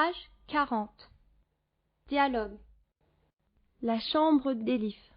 Leçon 6. Page 40. Dialogue. La chambre d'Élif.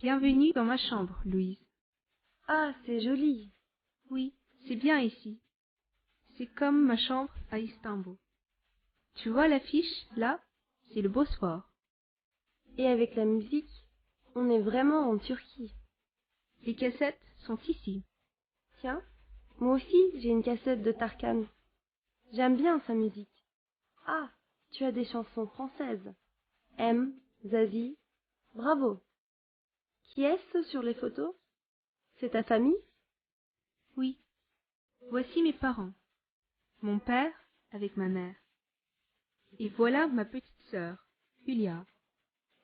Bienvenue dans ma chambre, Louise. Ah, c'est joli. Oui, c'est bien ici. C'est comme ma chambre à Istanbul. Tu vois l'affiche, là? C'est le Bosphore. Et avec la musique, on est vraiment en Turquie. Les cassettes sont ici. Tiens, moi aussi j'ai une cassette de Tarkan. J'aime bien sa musique. Ah, tu as des chansons françaises. M, Zazie, bravo. Qui est-ce sur les photos? C'est ta famille? Oui. Voici mes parents. Mon père avec ma mère. Et voilà ma petite sœur, Julia,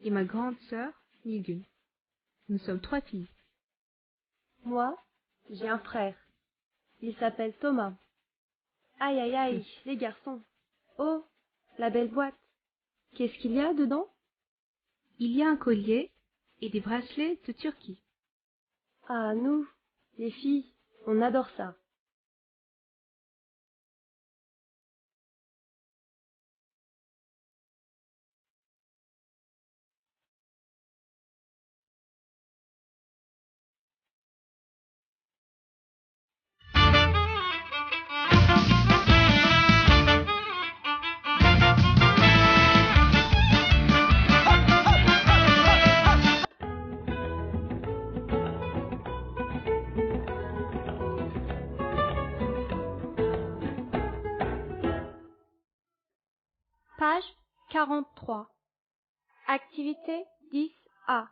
et ma grande sœur, Nilgün. Nous sommes trois filles. Moi, j'ai un frère. Il s'appelle Thomas. Aïe aïe aïe, les garçons. Oh, la belle boîte. Qu'est-ce qu'il y a dedans? Il y a un collier et des bracelets de Turquie. Ah, nous, les filles, on adore ça. Page 43. Activité 10A.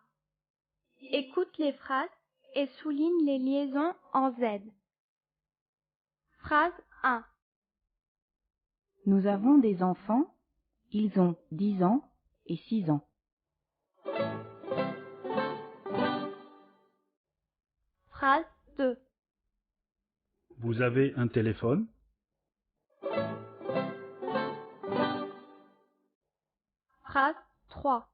Écoute les phrases et souligne les liaisons en Z. Phrase 1. Nous avons des enfants, ils ont 10 ans et 6 ans. Phrase 2. Vous avez un téléphone? Phrase 3.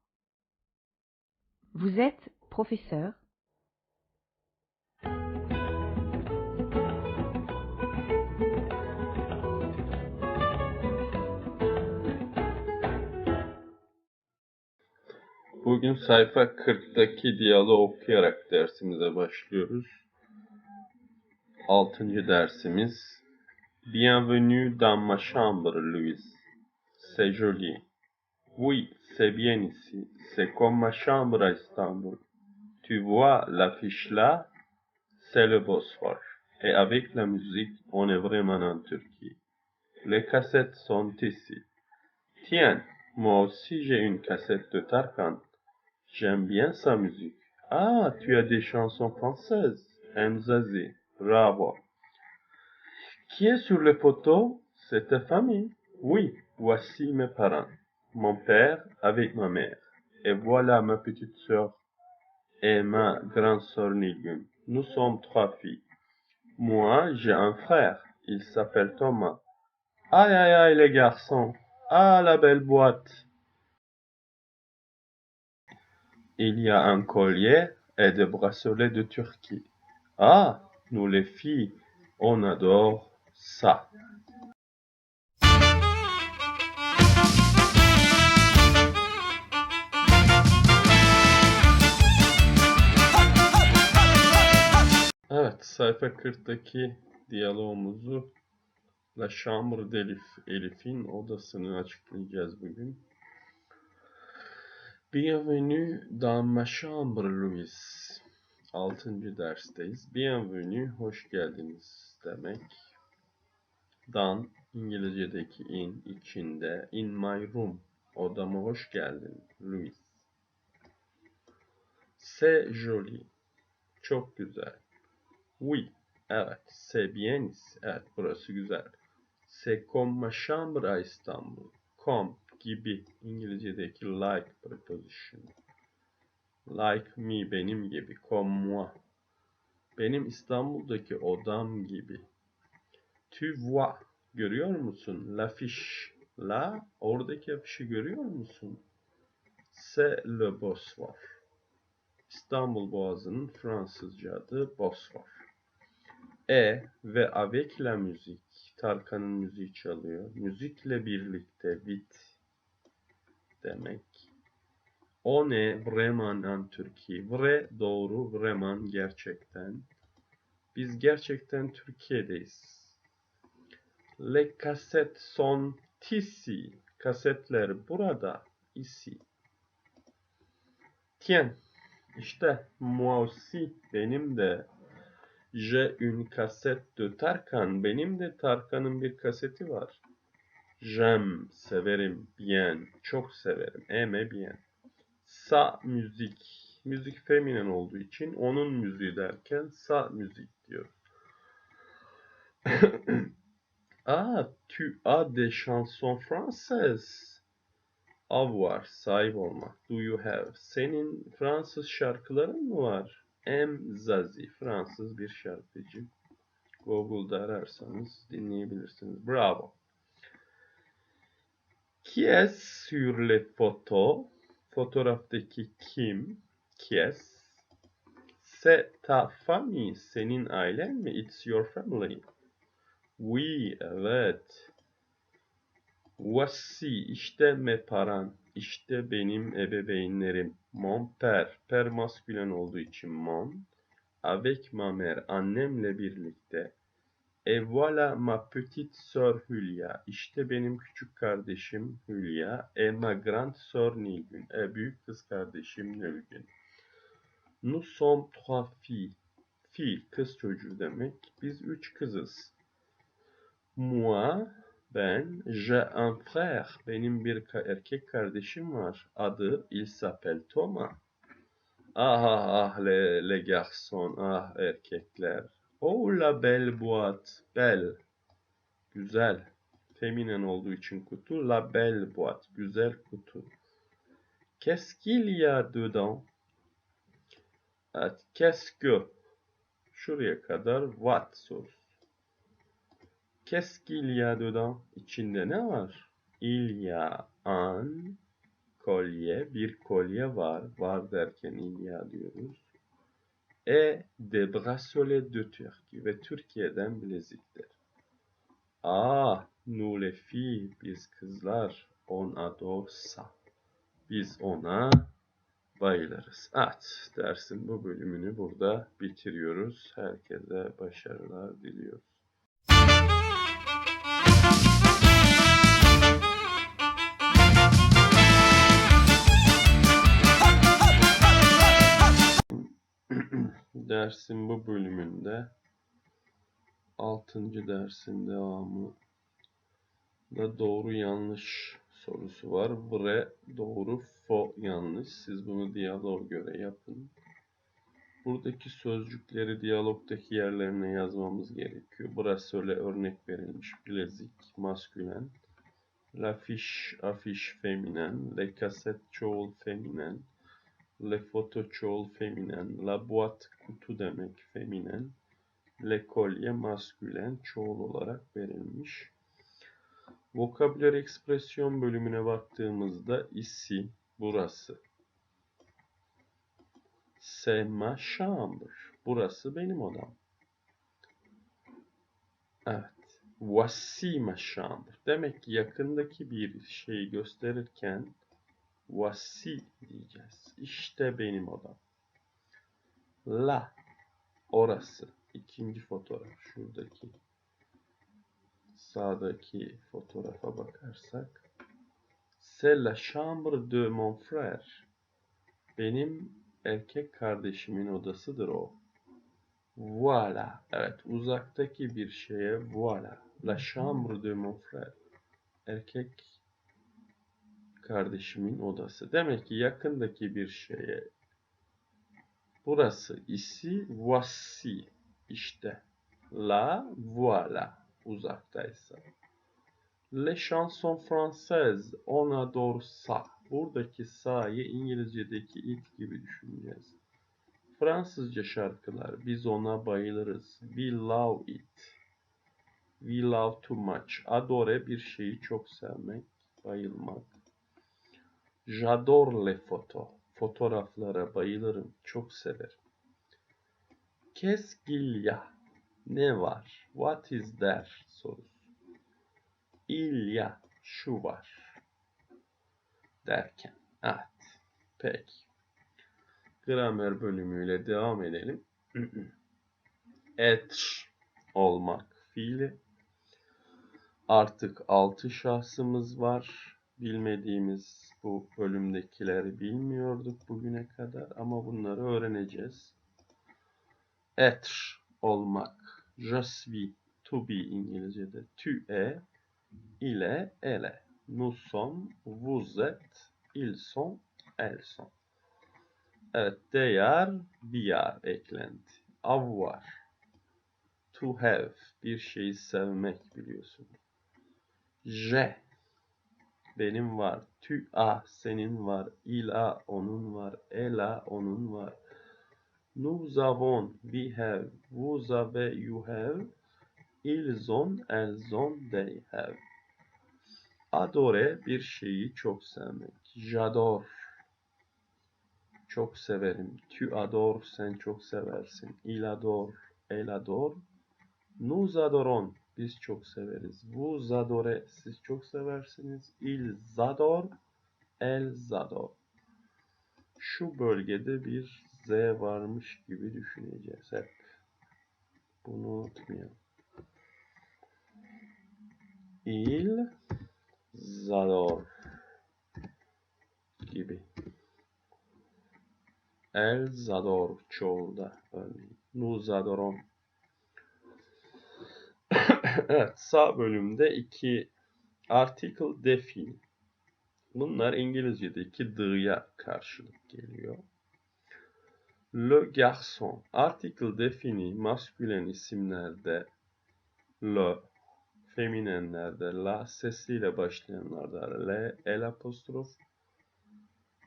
Vous êtes professeur Bugün sayfa 40'taki diyaloğu okuyarak dersimize başlıyoruz. Altıncı dersimiz. Bienvenue dans ma chambre, Louise. C'est joli. Oui, c'est bien ici. C'est comme ma chambre à Istanbul. Tu vois l'affiche là? C'est le Bosphore. Et avec la musique, on est vraiment en Turquie. Les cassettes sont ici. Tiens, moi aussi j'ai une cassette de Tarkan. J'aime bien sa musique. Ah, tu as des chansons françaises. Mzazi, bravo. Qui est sur les photos C'est ta famille. Oui, voici mes parents. Mon père avec ma mère. Et voilà ma petite sœur et ma grande sœur Nilgün. Nous sommes trois filles. Moi, j'ai un frère. Il s'appelle Thomas. Aïe aïe aïe les garçons. Ah la belle boîte. Il y a un collier et des bracelets de Turquie. Ah, nous les filles, on adore ça. Sayfa 40'daki diyalogumuzu La Chambre d'Elif, Elif'in odasını açıklayacağız bugün. Bienvenue dans ma chambre, Louis. Altıncı dersteyiz. Bienvenue, hoş geldiniz demek. Dan, İngilizce'deki in, içinde. In my room, odama hoş geldin, Louis. C'est joli. Çok güzel. Oui. Evet. C'est bien. Evet burası güzel. C'est comme ma chambre à İstanbul. Comme gibi İngilizce'deki like preposition. Like me benim gibi. Comme moi. Benim İstanbul'daki odam gibi. Tu vois. Görüyor musun? L'affiche. La. Oradaki afişi görüyor musun? C'est le Bosphore. İstanbul Boğazı'nın Fransızca adı Bosfor. E ve avec la musique. Tarkan'ın müziği çalıyor. Müzikle birlikte with demek. On est vraiment en Türkiye. Vrai doğru, vraiment gerçekten. Biz gerçekten Türkiye'deyiz. Les cassettes sont ici. Kasetler burada. Ici. Tiens. İşte moi aussi. Benim de. J'ai une cassette de Tarkan. Benim de Tarkan'ın bir kaseti var. J'aime. Severim. Bien. Çok severim. Aime bien. Sa müzik. Müzik feminen olduğu için onun müziği derken sa müzik diyor. ah, tu as des chansons françaises. Avoir, sahip olmak. Do you have? Senin Fransız şarkıların mı var? M. Zazie, Fransız bir şarkıcı. Google'da ararsanız dinleyebilirsiniz. Bravo. Qui est sur les photos? Fotoğraftaki kim? Qui est? C'est ta famille, senin ailen mi? It's your family. Oui, evet. Voici, işte mes parents, işte benim ebeveynlerim. Mon père, père maskülen olduğu için mon. Avec ma mère, annemle birlikte. Et voilà ma petite sœur Hülya, işte benim küçük kardeşim Hülya. Et ma grande sœur Nilgün, e büyük kız kardeşim Nilgün. Nous sommes trois filles. Fille, kız çocuğu demek. Biz üç kızız. Moi, ben, j'ai un frère. Benim bir erkek kardeşim var. Adı, il s'appelle Thomas. Ah ah ah les, les garçons, ah erkekler. Oh la belle boîte, belle. Güzel. Feminen olduğu için kutu. La belle boîte, güzel kutu. Qu'est-ce qu'il y a dedans? Qu'est-ce que? Şuraya kadar what sorusu. Qu'est-ce dedans? İçinde ne var? Il y a un kolye, bir kolye var. Var derken il y a diyoruz. E de bracelets de Turquie ve Türkiye'den bilezikler. Ah, nous les filles, biz kızlar, on adore. Biz ona bayılırız. Evet, dersin bu bölümünü burada bitiriyoruz. Herkese başarılar diliyoruz. Dersin bu bölümünde 6. dersin devamı da doğru yanlış sorusu var. Vrai doğru, fo yanlış. Siz bunu diyaloğa göre yapın. Buradaki sözcükleri diyalogdaki yerlerine yazmamız gerekiyor. Brasöle örnek verilmiş. Bilezik, maskülen. L'affiche, afiş feminen. Le cassette çoğul feminen. Le photo çoğul feminen. La boîte kutu demek feminen. Le kolye maskülen çoğul olarak verilmiş. Vokabüler ekspresyon bölümüne baktığımızda ici, burası. C'est ma chambre. Burası benim odam. Evet. Voici ma chambre. Demek ki yakındaki bir şeyi gösterirken voici diyeceğiz. İşte benim odam. La. Orası. İkinci fotoğraf. Şuradaki sağdaki fotoğrafa bakarsak C'est la chambre de mon frère. Benim erkek kardeşimin odasıdır o. Voilà. Evet, uzaktaki bir şeye voilà. La chambre de mon frère. Erkek kardeşimin odası. Demek ki yakındaki bir şeye Burası ici, voici. İşte. La, voilà. Uzaktaysa. Les chansons françaises, on adore ça. Buradaki sa'yı İngilizce'deki it gibi düşüneceğiz. Fransızca şarkılar, biz ona bayılırız. We love it. We love too much. Adore bir şeyi çok sevmek, bayılmak. J'adore les photos. Fotoğraflara bayılırım, çok severim. Qu'est-ce? Ne var? What is there? sorusu. Il şu var. Derken, evet. Peki. Gramer bölümüyle devam edelim. Être, olmak fiili. Artık altı şahsımız var. Bilmediğimiz bu bölümdekileri bilmiyorduk bugüne kadar ama bunları öğreneceğiz. Être, olmak. Je to be İngilizce'de. Tu es, il est, elle est. Nous sommes, vous êtes, ils sont, elles sont. Evet, we are eklenti. Avoir, to have, bir şeyi sevmek biliyorsun. Je, benim var. Tu a, senin var. Il a, onun var. Elle a, onun var. Nous avons, we have. Vous avez, you have. Ils ont, elles ont, they have. Adore, bir şeyi çok sevmek. J'adore, çok severim. Tu adore, sen çok seversin. Il adore, elle adore. Nous adorons, biz çok severiz. Vous adorez, siz çok seversiniz. Ils adorent, elles adorent. Şu bölgede bir Z varmış gibi düşüneceğiz hep. Bunu unutmayalım. Ils adorent gibi. Elles adorent çoğulda örneğin. Nous adorons. evet, sağ bölümde iki article defini. Bunlar İngilizce'deki d'ya karşılık geliyor. Le garçon. Article defini maskülen isimlerde le, feminenlerde la sesiyle başlayanlarda le, el apostrof,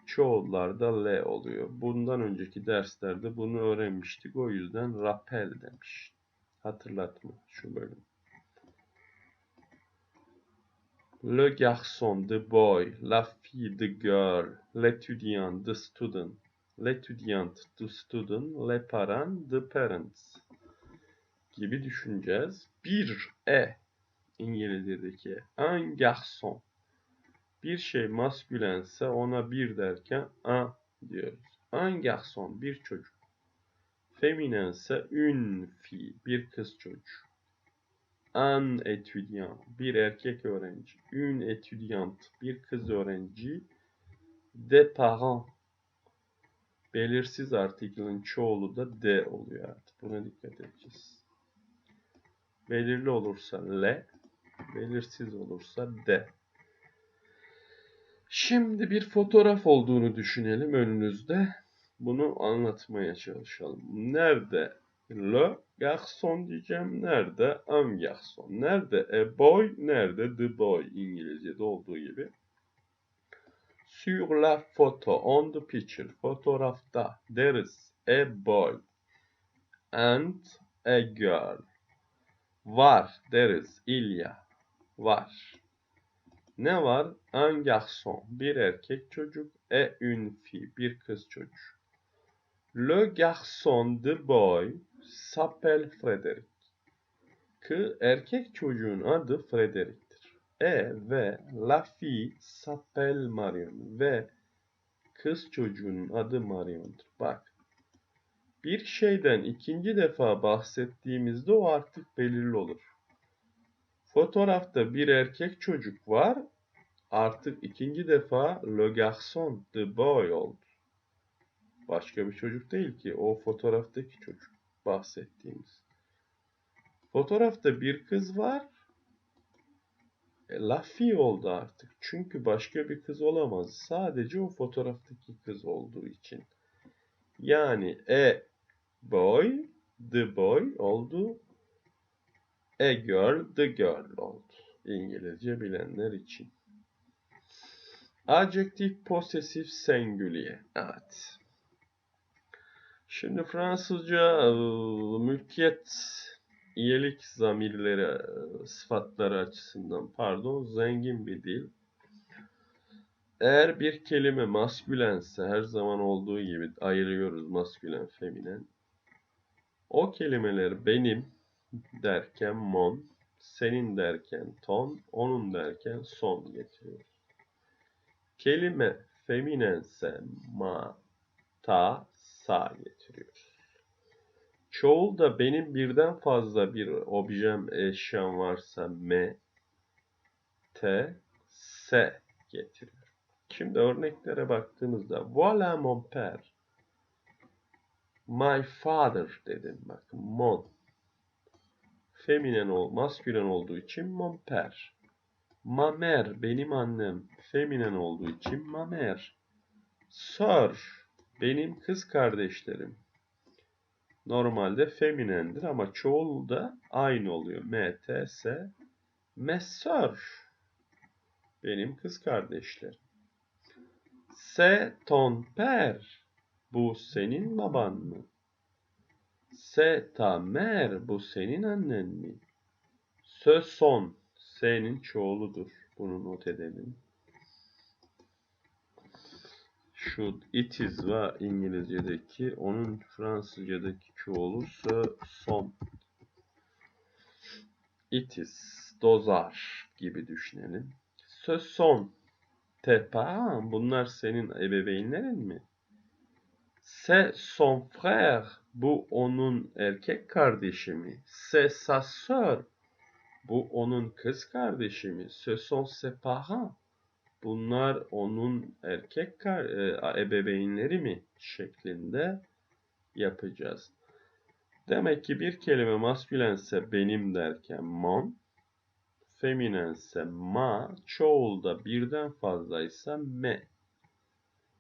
çoğullarda le oluyor. Bundan önceki derslerde bunu öğrenmiştik. O yüzden rappel demiş. Hatırlatma şu bölüm. Le garçon, the boy, la fille, the girl, l'étudiant, the student, l'étudiante, the student, les parents, the parents gibi düşüneceğiz. Bir e İngilizce'deki un garçon bir şey maskülense ona bir derken un diyoruz. Un garçon bir çocuk. Feminense une fille bir kız çocuğu. Un étudiant bir erkek öğrenci. Une étudiante bir kız öğrenci. Des parents belirsiz artikelin çoğulu da de oluyor artık. Buna dikkat edeceğiz. Belirli olursa le, belirsiz olursa de. Şimdi bir fotoğraf olduğunu düşünelim önünüzde. Bunu anlatmaya çalışalım. Nerede le garçon diyeceğim. Nerede un garçon? Nerede a boy? Nerede the boy? İngilizce'de olduğu gibi. Sur la photo, on the picture, fotoğrafta there is a boy and a girl. Var, there is, il y a, var. Ne var? Un garçon, bir erkek çocuk, e une fille, bir kız çocuk. Le garçon, the boy, s'appelle Frederick. Kı, erkek çocuğun adı Frederick'tir. E ve la fille s'appelle Marion ve kız çocuğunun adı Marion'dur. Bak, bir şeyden ikinci defa bahsettiğimizde o artık belirli olur. Fotoğrafta bir erkek çocuk var, artık ikinci defa le garçon, the boy oldu. Başka bir çocuk değil ki, o fotoğraftaki çocuk bahsettiğimiz. Fotoğrafta bir kız var, e, la fille oldu artık. Çünkü başka bir kız olamaz. Sadece o fotoğraftaki kız olduğu için. Yani e boy, the boy oldu. A girl, the girl oldu. İngilizce bilenler için. Adjektif posesif singulier. Evet. Şimdi Fransızca e, mülkiyet, iyilik zamirleri, e, sıfatları açısından pardon zengin bir dil. Eğer bir kelime maskülense her zaman olduğu gibi ayırıyoruz maskülen, feminen. O kelimeler benim derken mon, senin derken ton, onun derken son getiriyoruz. Kelime feminense ma, ta, sa getiriyoruz. Çoğulda benim birden fazla bir objem, eşyam varsa me, te, se getiriyor. Şimdi örneklere baktığımızda voilà mon père. My father dedim bak. Mon. Feminen ol, maskülen olduğu için mon père. Ma mère benim annem. Feminen olduğu için ma mère. Benim kız kardeşlerim. Normalde feminendir ama çoğul da aynı oluyor. M, T, S. Mes sœurs. Benim kız kardeşlerim. C'est ton père. Bu senin baban mı? C'est ta mère. Bu senin annen mi? Ce son. Senin çoğuludur. Bunu not edelim. Şu it is var İngilizce'deki. Onun Fransızca'daki çoğulu ce son. It is. Dozar gibi düşünelim. Ce son parents, bunlar senin ebeveynlerin mi? C'est son frère, bu onun erkek kardeşi mi? C'est sa sœur, bu onun kız kardeşi mi? Ce sont ses parents, bunlar onun erkek kar e, ebeveynleri mi? şeklinde yapacağız. Demek ki bir kelime maskülense benim derken mon, feminense ma, çoğulda birden fazlaysa me.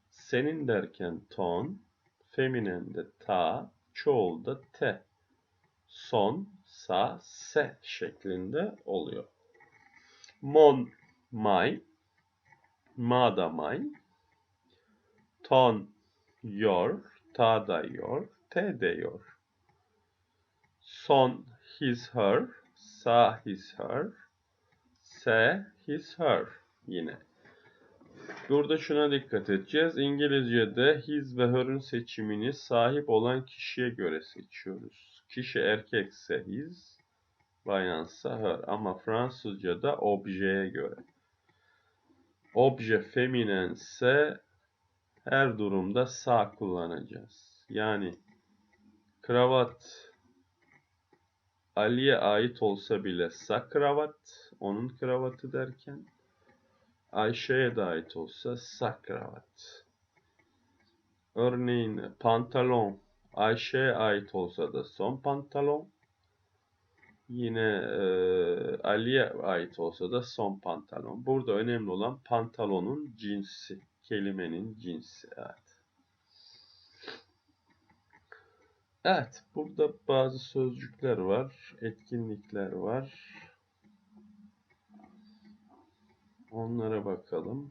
Senin derken ton, feminende ta, çoğulda te. Son, sa, se şeklinde oluyor. Mon, my, ma da my. Ton, your, ta da your, te de your. Son, his, her, sa, his, her. Se, his, her yine. Burada şuna dikkat edeceğiz. İngilizce'de his ve her'ın seçimini sahip olan kişiye göre seçiyoruz. Kişi erkekse his, bayansa her. Ama Fransızca'da objeye göre. Obje feminense her durumda sağ kullanacağız. Yani kravat Ali'ye ait olsa bile sa kravat, onun kravatı derken Ayşe'ye de ait olsa sa kravat. Örneğin pantalon Ayşe'ye ait olsa da son pantalon. Yine e, Ali'ye ait olsa da son pantalon. Burada önemli olan pantolonun cinsi, kelimenin cinsi. Evet. Evet, burada bazı sözcükler var, etkinlikler var. Onlara bakalım.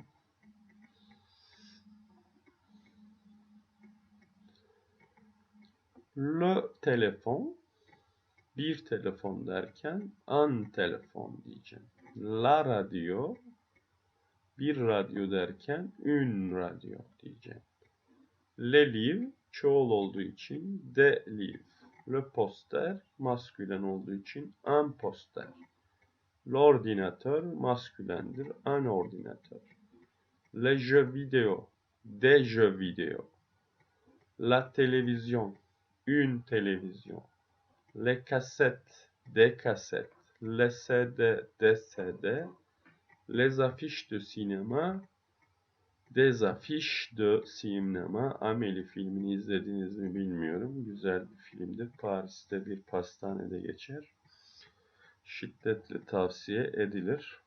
Le telefon, bir telefon derken an telefon diyeceğim. La radio, bir radyo derken ün radyo diyeceğim. Le livre, çoğul olduğu için de livre. Le poster maskülen olduğu için un poster. L'ordinateur maskülendir, un ordinateur. Les jeux vidéo, des jeux vidéo. La télévision, une télévision. Les cassettes, des cassettes. Les CD, des CD. Les affiches de cinéma, des affiches de cinéma. Amélie filmini izlediniz mi bilmiyorum. Güzel bir filmdir. Paris'te bir pastanede geçer. Şiddetle tavsiye edilir.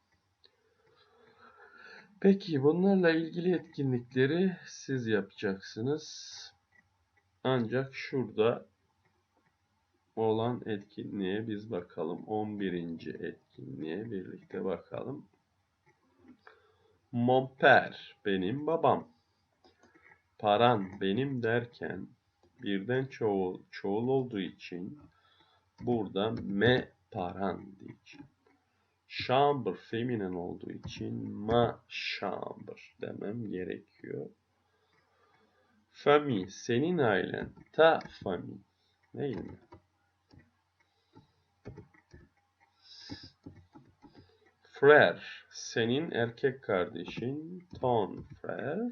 Peki bunlarla ilgili etkinlikleri siz yapacaksınız. Ancak şurada olan etkinliğe biz bakalım. 11. etkinliğe birlikte bakalım. Mon père, benim babam. Paran, benim derken birden çoğul, çoğul olduğu için burada me paran diyeceğim. Chambre feminen olduğu için ma chambre demem gerekiyor. Famille, senin ailen, ta famille. Değil mi? Frère, senin erkek kardeşin, ton frère.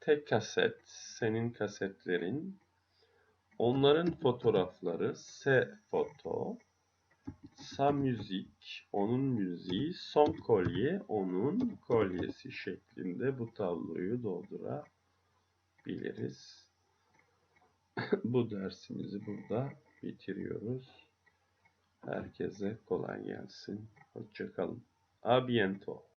Tek kaset, senin kasetlerin. Onların fotoğrafları, se foto. Sa müzik, onun müziği. Son kolye, onun kolyesi şeklinde bu tabloyu doldurabiliriz. bu dersimizi burada bitiriyoruz. Herkese kolay gelsin. Hoşçakalın. A bientôt.